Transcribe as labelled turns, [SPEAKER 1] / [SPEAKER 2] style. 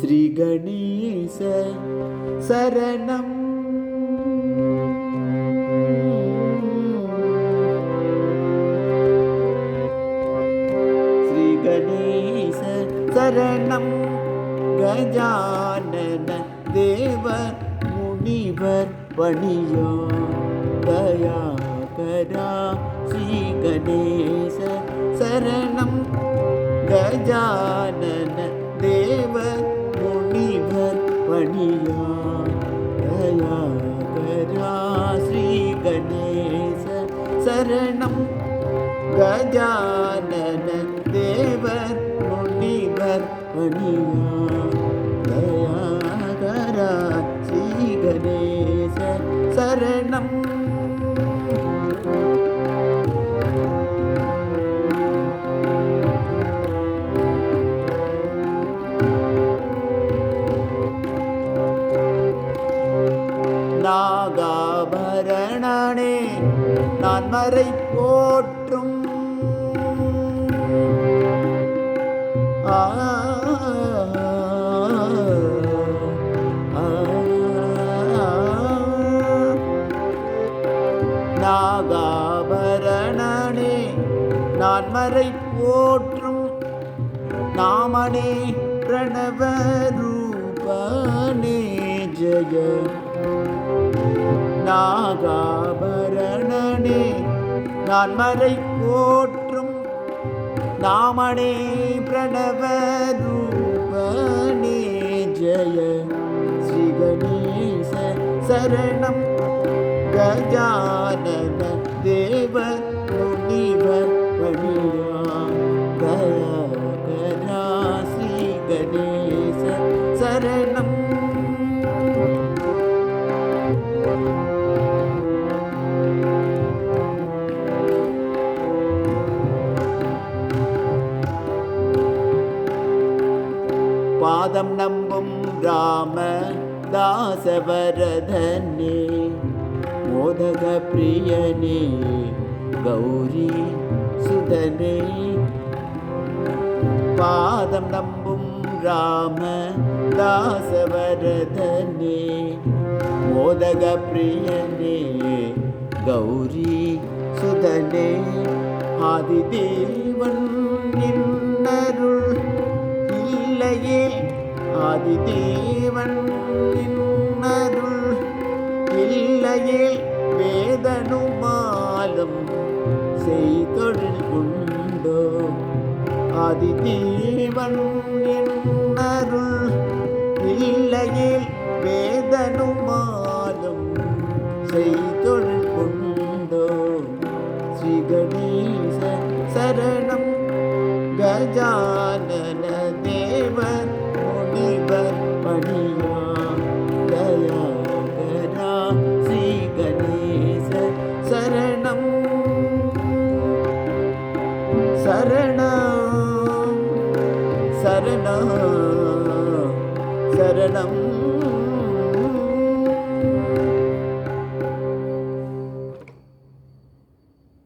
[SPEAKER 1] श्रीगणेश शरणम्। श्रीगणेश शरणं गजानन देव मुनिवर पणियो दया करा श्रीगणेश शरणं गजानन देव मण्या दया श्रीगणेश शरणं। गजाननदेवर्मुनिभर् मणया दया श्रीगणेश शरण। நான் மறை போற்றும். ஆ, நாகாபரணனே நான் மறை போற்றும். நாமனே பிரணவ ரூபனே ஜெய நாகாபரணனே நான் மறை போற்றும் நாமனே பிரணவ ரூபனே ஜய ஸ்ரீ கணேச சரணம் கஜானன தேவ பாதம் நம்பும் ராம தாசவரதனே மோதக பிரியனே கௌரி சுதனே. பாதம் நம்பும் ராம தாசவரதனே மோதக பிரியனே கௌரி சுதனே. ஆதிதேவன் நின்னருள் ஆதிதேவன் நின்னருள் இல்லையே வேதனுமாலும் செய்தொழில் உண்டோ. ஆதிதேவன் என்னருள் இல்லையே வேதனுமாலும் செய்தொழில் உண்டோ. ஸ்ரீ கணேச சரணம் கஜானன कर्मणीया दया गना श्रीगणेश शरणं शरण। शरण। शरणं।